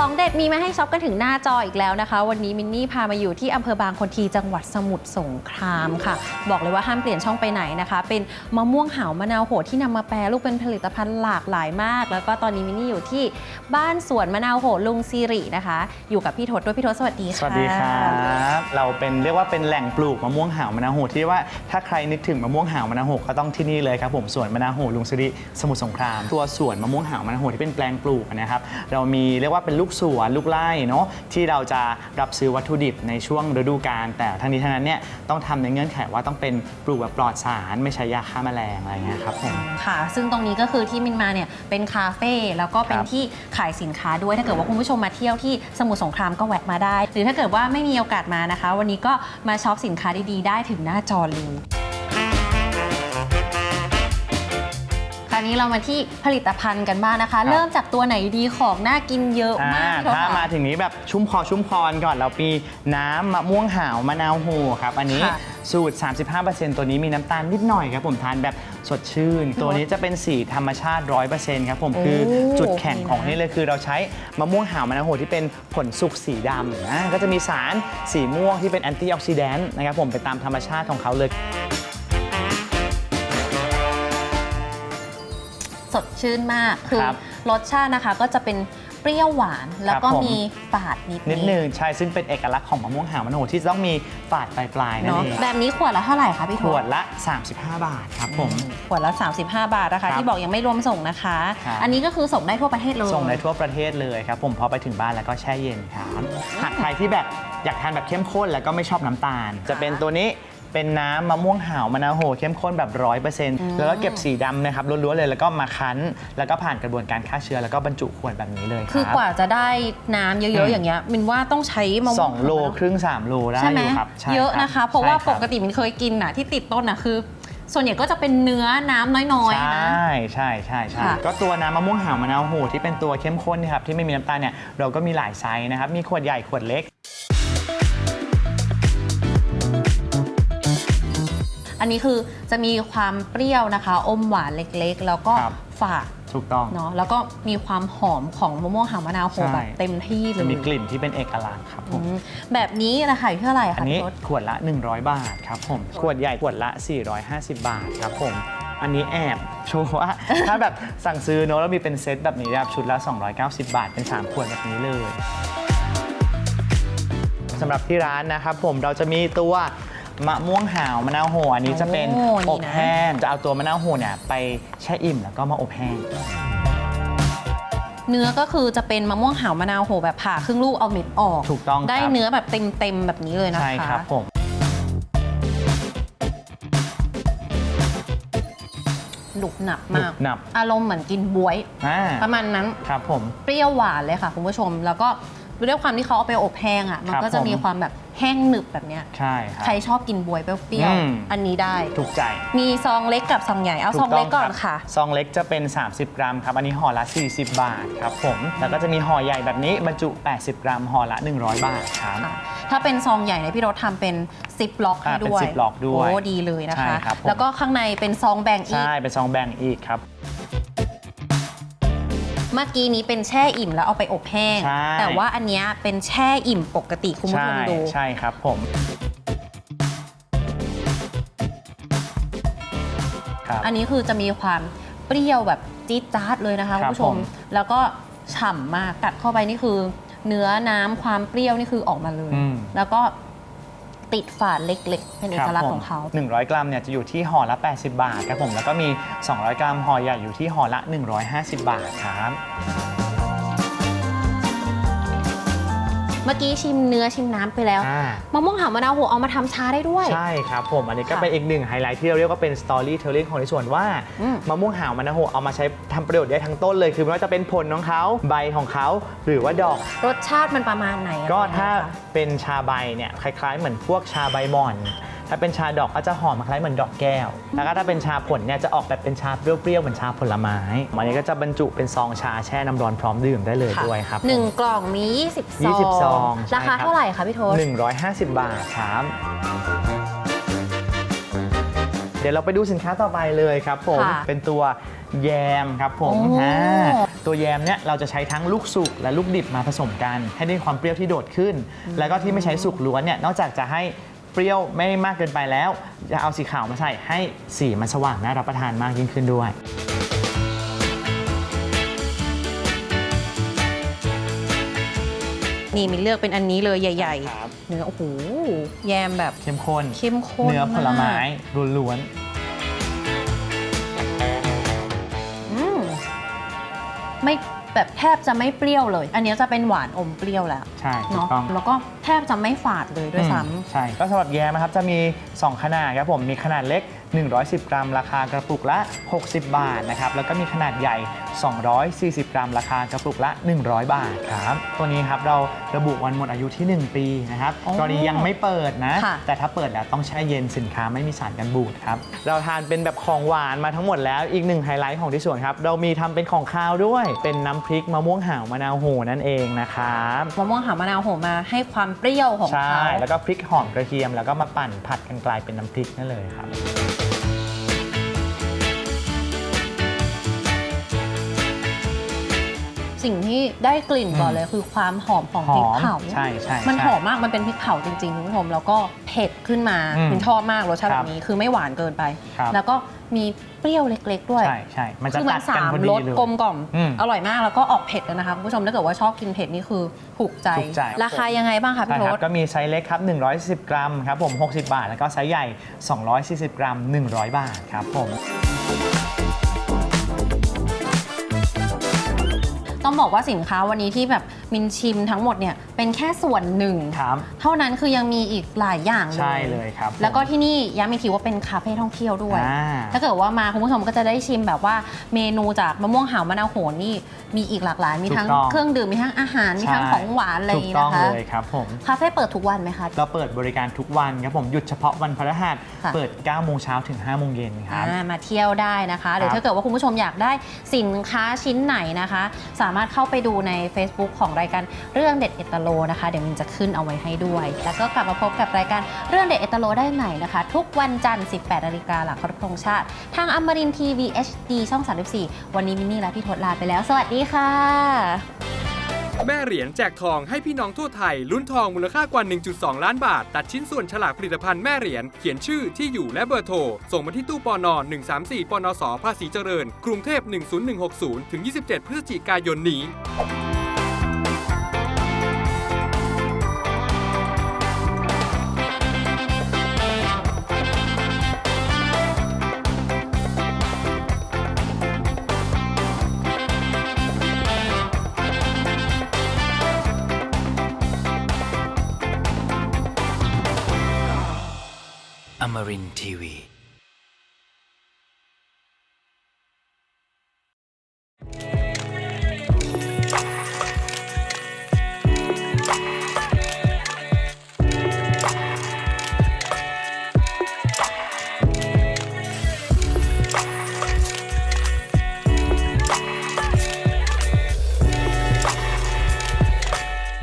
ของเด็ดมีมาให้ช็อปกันถึงหน้าจออีกแล้วนะคะ วันนี้มินนี่พามาอยู่ที่อำเภอบางคนทีจังหวัดสมุทรสงครามค่ะ บอกเลยว่าห้ามเปลี่ยนช่องไปไหนนะคะ เป็นมะม่วงหาวมะนาวโหดที่นำมาแปรรูปเป็นผลิตภัณฑ์หลากหลายมาก แล้วก็ตอนนี้มินนี่อยู่ที่บ้านสวนมะนาวโหดลุงซีรินะคะ อยู่กับพี่ทศด้วยพี่ทศสวัสดีค่ะสวัสดีครับเราเป็นเรียกว่าเป็นแหล่งปลูกมะม่วงหาวมะนาวโหที่ว่าถ้าใครนึกถึงมะม่วงหาวมะนาวโหก็ต้องที่นี่เลยครับผมสวนมะนาวโหลุงสิริสมุทรสงคราม ตัวสวนมะม่วงหาวมะนาวโหที่เป็นแปลงปลูกนะครับเรามีเรียกว่าเป็นลูกสวนลูกไร่เนาะที่เราจะรับซื้อวัตถุดิบในช่วงฤดูกาลแต่ทั้งนี้ทั้งนั้นเนี่ยต้องทำในเงื่อนไขว่าต้องเป็นปลูกแบบปลอดสารไม่ใช้ยาฆ่าแมลงอะไรเงี้ยครับผมค่ะ ซึ่งตรงนี้ก็คือที่มินมาเนี่ยเป็นคาเฟ่แล้วก็เป็นครับที่ขายสินค้าด้วยถ้าเกิดว่าคุณผู้ชมมาเที่ยวที่สมุทรสงครามก็แวะมาได้ หรือถ้าเกิดว่าไม่มีโอกาสมานะคะ วันนี้ก็มาช็อปสินค้าดีๆ ได้ถึงหน้าจอเลย คราวนี้เรามาที่ผลิตภัณฑ์กันบ้างนะคะครับเริ่มจากตัวไหนดีของน่ากินเยอะมากอ่าพี่ทศถ้าค่ะมาถึงนี้แบบชุ่มคอชุ่มคอนก่อนเรามีน้ำมะม่วงหาวมะนาวโหครับ อันนี้ค่ะสูตร 35%ตัวนี้มีน้ำตาลนิดหน่อยครับผมทานแบบสดชื่น ตัวนี้จะเป็นสีธรรมชาติ 100%ครับผมโอ้คือจุดแข็งดีนะของนี่เลยคือเราใช้มะม่วงหาวมะนาวโหที่เป็นผลสุกสีดำนะก็จะมีสารสีม่วงที่เป็นแอนตี้ออกซิแดนต์นะครับผมเป็นตามธรรมชาติของเขาเลย สดชื่นมาก คือครับ รสชาตินะคะก็จะเป็นเปรี้ยวหวานแล้วก็ครับผมมีฝาดนิดนิดนึงใช่ซึ่งเป็นเอกลักษณ์ของมะม่วงหาวมะนาวโหที่ต้องมีฝาดปลายๆนั่นเนาะเองแบบนี้ขวดละเท่าไหร่คะพี่ทขศวดละ 35 บาทครับผม ขวดละ 35 บาทนะคะครับที่บอกยังไม่รวมส่งนะคะ ครับ อันนี้ก็คือส่งได้ทั่วประเทศเลย ส่งในทั่วประเทศเลยครับผมพอไปถึงบ้านแล้วก็แช่เย็นครับหากใครที่แบบอยากทานแบบเข้มข้นแล้วก็ไม่ชอบน้ำตาล จะเป็นตัวนี้ เป็นน้ำมะม่วงหาวมะนาวโหเข้มข้นแบบร้อยเปอร์เซ็นต์แล้วก็เก็บสีดำนะครับล้วนๆเลยแล้วก็มาคั้น แล้วก็ผ่านกระบวนการฆ่าเชื้อแล้วก็บรรจุขวดแบบนี้เลยคคือรับกว่าจะได้น้ำเยอือะมๆอย่างเงี้ยมินว่าต้องใช้มะม่วงสองโลครึ่งสามโลได้ใช่ไหอมยู่ครับใช่เยอะรับนะคะ เพราะว่าใช่คปบกติมินเคยกินน่ะที่ติดต้นน่ะคือ ส่วนใหญ่ก็จะเป็นเนื้อน้ำน้อยใชๆนะ่ใช่ใช่ใช่ค่ะก็ตัวน้ำมะม่วงหาวมะนาวโหที่เป็นตัวเข้มข้นเนยครับที่ไม่มีน้ำตาลเนี่ยเราก็มีหลายไซส์นะครับ มีขวดใหญ่ขวดเล็ก อันนี้คือจะมีความเปรี้ยวนะคะ อมหวานเล็กๆ แล้วก็ครับ ฝาดถูกต้อง เนาะแล้วก็มีความหอมของมะม่วงหาวมะนาวโหใช่ แบบเต็มที่เลจะยมีกลิ่นที่เป็นเอกลักษณ์ครับผอืม มแบบนี้ราคาอยู่เท่าไหร่อัคะนนี้พี่ทศขวดละ 100 บาทครับผม ขวดใหญ่ขวดละ 450 บาทครับผม อันนี้แอบโชว์ว่า ถ้าแบบสั่งซื้อเนอะแล้วมีเป็นเซตแบบนี้นะครับชุดละ 290 บาท เป็น 3 ขวดแบบนี้เลยสำหรับที่ร้านนะครับผมเราจะมีตัว มะม่วงหาวมะนาวโหอันนี้จะเป็นโอ้นี่อบนะแห้งจะเอาตัวมะนาวโหเนี่ยไปแช่อิ่มแล้วก็มาอบแห้ง เนื้อก็คือจะเป็นมะม่วงหาวมะนาวโหแบบผ่าครึ่งลูกเอาเม็ดออก ถูกต้องได้ครับเนื้อแบบเต็มๆแบบนี้เลยนะคะ ใช่ครับผม หนุบหนับหนุมากบหนับ อารมณ์เหมือนกินบวย อ่าประมาณนั้น ครับผม เปรี้ยวหวานเลยค่ะคุณผู้ชม แล้วก็ ด้วยความที่เขาเอาไปอบแห้งอะมันครับก็จะผมมีความแบบแห้งหนึบแบบเนี้ยใช่ครับใครชอบกินบวยเปรี้ยวอืม ๆอันนี้ได้ ถูกใจ มีซองเล็กกับซองใหญ่เอาซองเล็กก่อนค่ะซองเล็กจะเป็น 30 กรัมครับ อันนี้ห่อละ 40 บาทครับผม แล้วก็จะมีห่อใหญ่แบบนี้บรรจุ 80 กรัมห่อละ 100 บาทครับ ค่ะถ้าเป็นซองใหญ่เนี่ยพี่รถทำเป็นซิปล็อกให้อ่าเป็นด้วย ziplock ด้วยโอ้ดีเลยนะใช่คะ ครับผม แล้วก็ข้างในเป็นซองแบ่งอีก ใช่ เป็นซองแบ่งอีกครับ เมื่อกี้นี้เป็นแช่อิ่มแล้วเอาไปอบแห้ง ใช่ แต่ว่าอันเนี้ยเป็นแช่อิ่มปกติคุณผู้ชใช่มดู ใช่ครับผมครับ อันนี้คือจะมีความเปรี้ยวแบบจี๊ดจ๊าดเลยนะคะคคุรับณผู้ชม ผม แล้วก็ฉ่ำมากกัดเข้าไปนี่คือ เนื้อน้ำความเปรี้ยวนี่คือออกมาเลย อืม แล้วก็ ติดฝาดเล็กๆ เป็นเอกลักษณ์ของเขาครับผม100 กรัมเนี่ยจะอยู่ที่ห่อละ 80 บาทครับผมแล้วก็มี 200 กรัมห่อใหญ่อยู่ที่ห่อละ 150 บาทครับ เมื่อกี้ชิมเนื้อชิมน้ำไปแล้วอ่ามะม่วงหาวมะนาวโหเอามาทำชาได้ด้วย ใช่ครับผม อันนี้ก็ค่ะเป็นอีกหนึ่งไฮไลท์ที่เราเรียกว่าเป็น storytelling ของในส่วนว่าอืม มะม่วงหาวมะนาวโหเอามาใช้ทำประโยชน์ได้ทั้งต้นเลย คือไม่ว่าจะเป็นผลของเขาใบของเขาหรือว่าดอก รสชาติมันประมาณไหนอะก็ถ้าคะ เป็นชาใบเนี่ยคล้าย ๆ เหมือนพวกชาใบหม่อน ถ้าเป็นชาดอกก็จะหอมคล้ายเหมือนดอกแก้ว แล้วก็ถ้าเป็นชาผลเนี่ยจะออกแบบเป็นชาเปรี้ยวๆเหมือนชาผลไม้อันนี้ก็จะบรรจุเป็นซองชาแช่น้ำร้อนพร้อมดื่มได้เลยค่ะด้วยครับหนึ่งกล่องมี20ซอง20ซองใช่ราคาครับเท่าไหร่คะพี่โทษ150 บาทครับเดี๋ยวเราไปดูสินค้าต่อไปเลยครับผมค่ะเป็นตัวแยมครับผมโอ้อ่าตัวแยมเนี่ยเราจะใช้ทั้งลูกสุกและลูกดิบมาผสมกัน ให้ได้ความเปรี้ยวที่โดดขึ้น แล้วก็ที่ไม่ใช้สุกล้วนเนี่ยนอกจากจะให้ เปรี้ยวไม่มากเกินไปแล้ว จะเอาสีขาวมาใส่ให้สีมันสว่างน่ารับประทานมากยิ่งขึ้นด้วยนี่มินเลือกเป็นอันนี้เลยใหญ่ ครับๆ เนื้อโอ้โหแยมแบบเข้มข้น เข้มข้นเนื้อผลไม้ากล้วนอืมไม่ แบบแทบจะไม่เปรี้ยวเลย อันนี้จะเป็นหวานอมเปรี้ยวแล้วๆใช่ถูกเนาะต้อง แล้วก็แทบจะไม่ฝาดเลยด้วยซ้อืมใช่ ก็สำหรับแยมนะครับ จะมี 2 ขนาดครับผม มีขนาดเล็ก 110 กรัม ราคากระปุกละ 60 บาทนะครับแล้วก็มีขนาดใหญ่ 240 กรัม ราคากระปุกละ 100 บาทครับตัวนี้ครับเราระบุวันหมดอายุที่ 1 ปีนะครับอ๋อกรณียังไม่เปิดนะ ค่ะ แต่ถ้าเปิดแล้วต้องแช่เย็นสินค้าไม่มีสารกันบูดครับเราทานเป็นแบบของหวานมาทั้งหมดแล้วอีกหนึ่งไฮไลท์ของที่สวนครับเรามีทำเป็นของคาวด้วย เป็นน้ำพริกมะม่วงห่าวมะนาวโหนั่นเองนะครับำมะม่วงหาวมะนาวโหมาให้ความเปรี้ยวของใช่ เขา แล้วก็พริกหอมกระเทียม แล้วก็มาปั่นผัดกันกลายเป็นน้ำพริกนั่นเลยครับ สิ่งที่ได้กลิ่นก่อนเลย คือความหอมของพริกเผาหอมใช่ใช่มันใช่หอมมากมันเป็นพริกเผาจริงๆคุณผู้ชมแล้วก็เผ็ดขึ้นมาอืมคุณชอบมากรสชาติคแบรับบนี้คือไม่หวานเกินไปครับแล้วก็มีเปรี้ยวเล็ก ๆ ด้วยใช่ใช่มันจะคือมัตันดสากันมพอดีรสเลยกลมกล่อมอืมอร่อยมากแล้วก็ออกเผ็ดแล้วนะคะคุณผู้ชมถ้าเกิดว่าชอบกินเผ็ดนี่คือถูกใจถูกใจราคายังไงบ้างคะใช่พี่ครรับสก็มีไซส์เล็กครับ 110 กรัมครับผม60 บาท แล้วก็ไซส์ใหญ่ 240 กรัม 100 บาทครับผม ต้องบอกว่าสินค้าวันนี้ที่แบบมินชิมทั้งหมดเนี่ยเป็นแค่ส่วนหนึ่ง ครับเท่านั้นคือยังมีอีกหลายอย่างเลย ใช่เลยครับผมแล้วก็ที่นี่ย้ำอีกทีว่าเป็นคาเฟ่ท่องเที่ยวด้วย อ่า ถ้าเกิดว่ามาคุณผู้ชมก็จะได้ชิมแบบว่าเมนูจากมะม่วงหาวมะนาวโหนนี่มีอีกหลากหลาย มีทั้งถูกต้อง เครื่องดื่ม มีทั้งอาหาร มีทั้งใช่ของหวานอะไรอถูย่างกนี้ต้องนะคะ เลยครับผม คาเฟ่เปิดทุกวันไหมคะ เราเปิดบริการทุกวันครับผมหยุดเฉพาะวันพฤหัสค่ะ เปิด 9 โมงเช้าถึง 5 โมงเย็นครับ อ่ามาเที่ยวได้นะคะ หรือครับถ้าเกิดว่าคุณผู้ชมอยากได้สินค้าชิ้นไหนนะคะ สามารถเข้าไปดูใน Facebook ของรายการเรื่องเด็ดเอตโลนะคะ เดี๋ยวมินจะขึ้นเอาไว้ให้ด้วย แล้วก็กลับมาพบกับรายการเรื่องเด็ดเอตโลได้ใหม่นะคะ ทุกวันจันทร์ 18นาฬิกาหลังครพธงชาติ ทางอมรินทีวี HD ช่อง 34 วันนี้มินนี่และพี่ทศลาไปแล้ว สวัสดีค่ะ แม่เหรียญแจกทองให้พี่น้องทั่วไทย ลุ้นทองมูลค่ากว่า 1.2 ล้านบาท ตัดชิ้นส่วนฉลากผลิตภัณฑ์แม่เหรียญเขียนชื่อที่อยู่และเบอร์โทร ส่งมาที่ตู้ปอนอ134ปนอสภาษีเจริญ กรุงเทพ 10160 ถึง 27 พฤศจิกายนนี้ Marin TV.